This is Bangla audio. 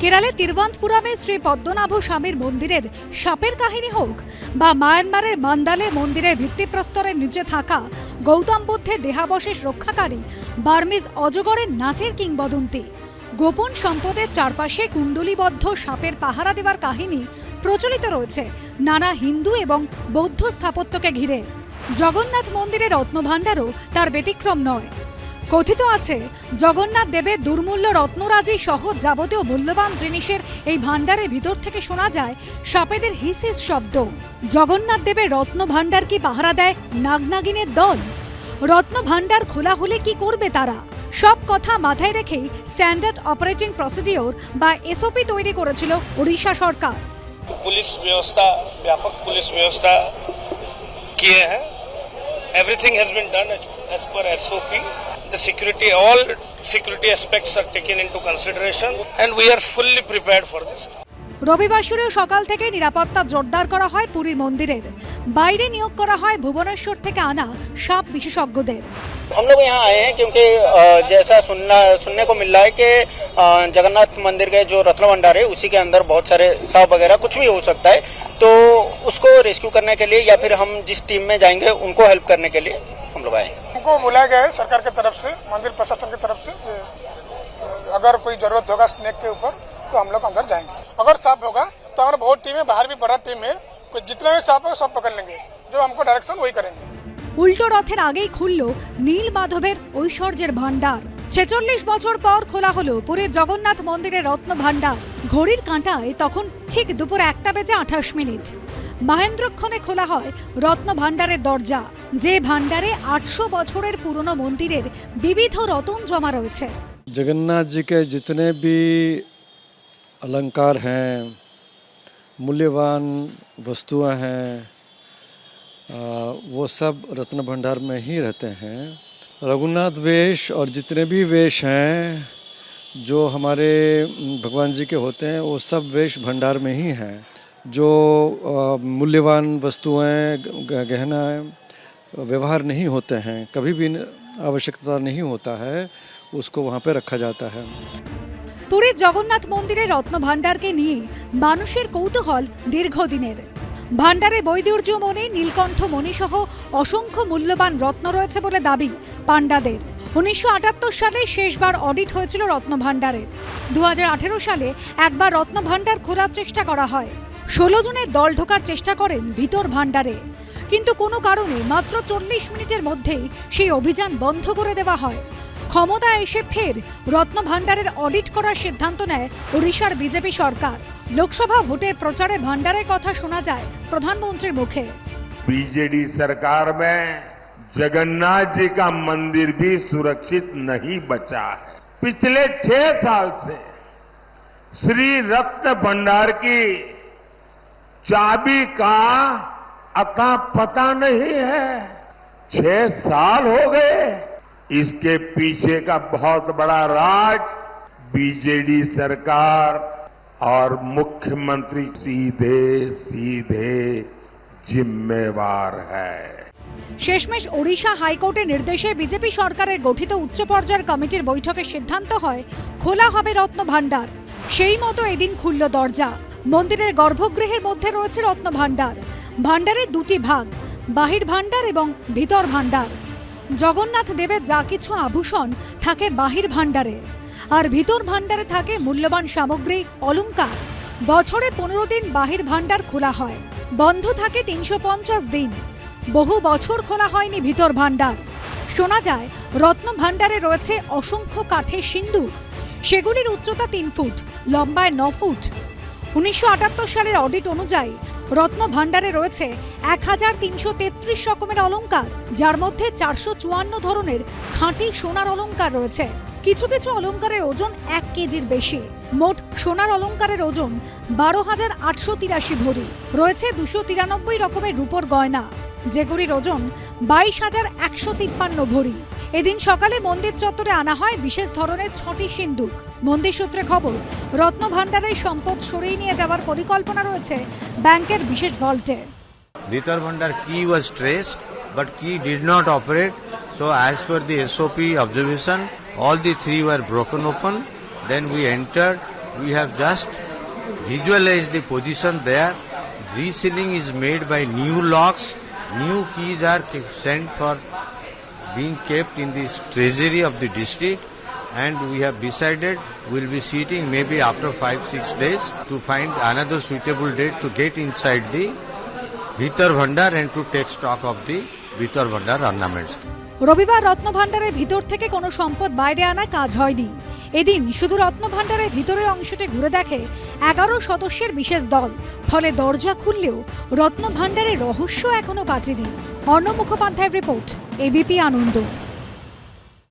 কেরালে তিরুবন্তপুরমে শ্রী পদ্মনাভ স্বামীর মন্দিরের সাপের কাহিনী হোক বা মায়ানমারের মান্দালে মন্দিরের ভিত্তিপ্রস্তরের নিচে থাকা গৌতম বুদ্ধের দেহাবশেষ রক্ষাকারী বার্মিজ অজগরের নাচের কিংবদন্তি। গোপন সম্পদের চারপাশে কুণ্ডলিবদ্ধ সাপের পাহারা দেওয়ার কাহিনী প্রচলিত রয়েছে নানা হিন্দু এবং বৌদ্ধ স্থাপত্যকে ঘিরে। জগন্নাথ মন্দিরের রত্নভাণ্ডারও তার ব্যতিক্রম নয়। কথিত আছে, জগন্নাথ দেবের দুর্মূল্য রত্নরাজি সহ যাবতীয় মূল্যবান জিনিসের এই ভাণ্ডারের ভিতর থেকে শোনা যায় সাপেদের হিসিস শব্দ। জগন্নাথ দেবের রত্ন ভাণ্ডার কি পাহারা দেয়? নাগনাগিনের দল। রত্ন ভাণ্ডার খোলা হলে কি করবে তারা? সব কথা মাথায় রেখেই স্ট্যান্ডার্ড অপারেটিং প্রসিডিওর বা এসওপি তৈরি করেছিল ওড়িশা সরকার। পুলিশ ব্যবস্থা, ব্যাপক পুলিশ ব্যবস্থা কি হ্যাঁ। Everything has been done as per SOP the security all security aspects are taken into consideration and we are fully prepared for this রবিবার শুরু সকাল থেকে নিরাপত্তা জোরদার করা হয় পুরীর মন্দিরের বাইরে নিয়োগ করা হয় ভুবনেশ্বর থেকে আনা সাপ বিশেষজ্ঞদের हम लोग यहाँ आए हैं क्योंकि अ, जैसा सुनना सुनने को मिल रहा है कि अ, जगन्नाथ मंदिर के जो रत्न भंडार है उसी के अंदर बहुत सारे सांप वगैरह कुछ भी हो सकता है तो उसको रेस्क्यू करने के लिए या फिर हम जिस टीम में जाएंगे उनको हेल्प करने के लिए हम लोग आए हैं हमको बुलाया गया है सरकार की तरफ से मंदिर प्रशासन की तरफ से कि अगर कोई जरूरत होगा स्नेक के ऊपर तो हम लोग अंदर जाएंगे अगर सांप होगा तो हमारा बहुत टीम है बाहर भी बड़ा टीम है कोई जितना भी सांप है सब पकड़ लेंगे जो हमको डायरेक्शन वही करेंगे উল্টো রথের আগেই খুলল নীল মাধবের ঐশ্বর্যের ভাণ্ডার ছেচল্লিশ বছর পর খোলা হলো পুরীর জগন্নাথ মন্দিরের রত্ন ভাণ্ডার ঘড়ির কাঁটায় তখন ঠিক দুপুর একটা বেজে আঠাশ মিনিট মহেন্দ্রক্ষণে খোলা হয় রত্ন ভাণ্ডারের দরজা যে ভাণ্ডারে আটশো বছরের পুরনো মন্দিরের বিবিধ রতন জমা রয়েছে जगन्नाथ जी के जितने भी अलंकार हैं मूल्यवान वस्तुएं हैं आ, वो सब रत्न भंडार में ही रहते हैं रघुनाथ वेश और जितने भी वेश हैं जो हमारे म, भगवान जी के होते हैं वो सब वेश भंडार में ही हैं जो आ, मूल्यवान वस्तुएं ग- गहना व्यवहार नहीं होते हैं कभी भी न- आवश्यकता नहीं होता है उसको वहाँ पे रखा जाता है পুরীর জগন্নাথ মন্দিরের রত্ন ভাণ্ডারকে নিয়ে মানুষের কৌতূহল দীর্ঘদিনের ভাণ্ডারে বৈদুর্য মণি নীলকণ্ঠ মণি সহ অসংখ্য মূল্যবান রত্ন রয়েছে বলে দাবি পাণ্ডাদের। উনিশশো আটাত্তর সালে শেষবার অডিট হয়েছিল রত্ন ভাণ্ডারে দু সালে একবার রত্নভাণ্ডার খোলার চেষ্টা করা হয়। ষোলো জনের দল ঢোকার চেষ্টা করেন ভিতর ভাণ্ডারে। কিন্তু কোনো কারণে মাত্র চল্লিশ মিনিটের মধ্যেই সেই অভিযান বন্ধ করে দেওয়া হয়। ক্ষমতা এসে ফের রত্নভাণ্ডারের অডিট করার সিদ্ধান্ত নেয় ওড়িশার বিজেপি সরকার। লোকসভা ভোটের প্রচারে ভাণ্ডারের কথা শোনা যায় প্রধানমন্ত্রীর মুখে। बीजेडी सरकार में जगन्नाथ जी का मंदिर भी सुरक्षित नहीं बचा है। पिछले छह साल से श्री रक्त भंडार की चाबी का अता पता नहीं है। छह साल हो गए। इसके पीछे का बहुत बड़ा राज बीजेडी सरकार और मुख्यमंत्री सीधे सीधे জিম্মেবার শেষমেশ ওড়িশা হাইকোর্টের নির্দেশে বিজেপি সরকারের গঠিত উচ্চ পর্যায়ের কমিটির বৈঠকে সিদ্ধান্ত হয়, খোলা হবে রত্ন ভাণ্ডার সেই মতো এদিন খুলল দরজা। মন্দিরের গর্ভগৃহের মধ্যে রয়েছে রত্ন ভাণ্ডার ভাণ্ডারের দুটি ভাগ, বাহির ভাণ্ডার এবং ভিতর ভাণ্ডার। জগন্নাথ দেবের যা কিছু আভূষণ থাকে বাহির ভাণ্ডারে। আর ভিতর ভাণ্ডারে থাকে মূল্যবান সামগ্রী অলঙ্কার বছরে পনেরো দিন বাহির ভাণ্ডার খোলা হয়। বন্ধ থাকে তিনশো পঞ্চাশ দিন। বহু বছর খোলা হয়নি ভিতর ভাণ্ডার। শোনা যায়, রত্ন ভাণ্ডারে রয়েছে অসংখ্য কাঠের সিন্দুক সেগুলির উচ্চতা তিন ফুট, লম্বায় ন ফুট। উনিশশো আটাত্তর সালের অডিট অনুযায়ী, রত্ন ভাণ্ডারে রয়েছে এক হাজার তিনশো তেত্রিশ রকমের অলঙ্কার যার মধ্যে চারশো চুয়ান্ন ধরনের খাঁটি সোনার অলংকার রয়েছে। কিছু কিছু অলংকারের ওজন এক কেজির বেশি। মোট সোনার অলংকারের ওজন বারো হাজার আটশো তিরাশি ভরি। রয়েছে দুশো তিরানব্বই রকমের রূপোর গয়না যেগুলির ওজন বাইশ হাজার একশো তিপ্পান্ন ভরি। এদিন সকালে মন্দির চত্বরে আনা হয় বিশেষ ধরনের ছটি সিন্দুক। মন্দির সূত্রে খবর রত্ন ভাণ্ডারের সম্পদ সরিয়ে নিয়ে যাওয়ার পরিকল্পনা রয়েছে ব্যাংকের বিশেষ ভল্টে। Vitar Bhandar key was traced, but key did not operate. So as per the SOP observation, all the three were broken open. Then we entered we have just visualized the position there. Resealing is made by new locks. New keys are sent for being kept in the treasury of the district. And we have decided we'll be sitting maybe after five, six days to find another suitable date to get inside the Bhitar Bhandar and to take stock of the Bhitar Bhandar ornaments. রবিবার রত্নভাণ্ডারের ভিতর থেকে কোনো সম্পদ বাইরে আনা কাজ হয়নি। এদিন শুধু রত্নভাণ্ডারের ভিতরের অংশটি ঘুরে দেখে এগারো সদস্যের বিশেষ দল, ফলে দরজা খুললেও রত্নভাণ্ডারের রহস্য এখনও কাটেনি। অর্ণ মুখোপাধ্যায়ের রিপোর্ট এবিপি আনন্দ।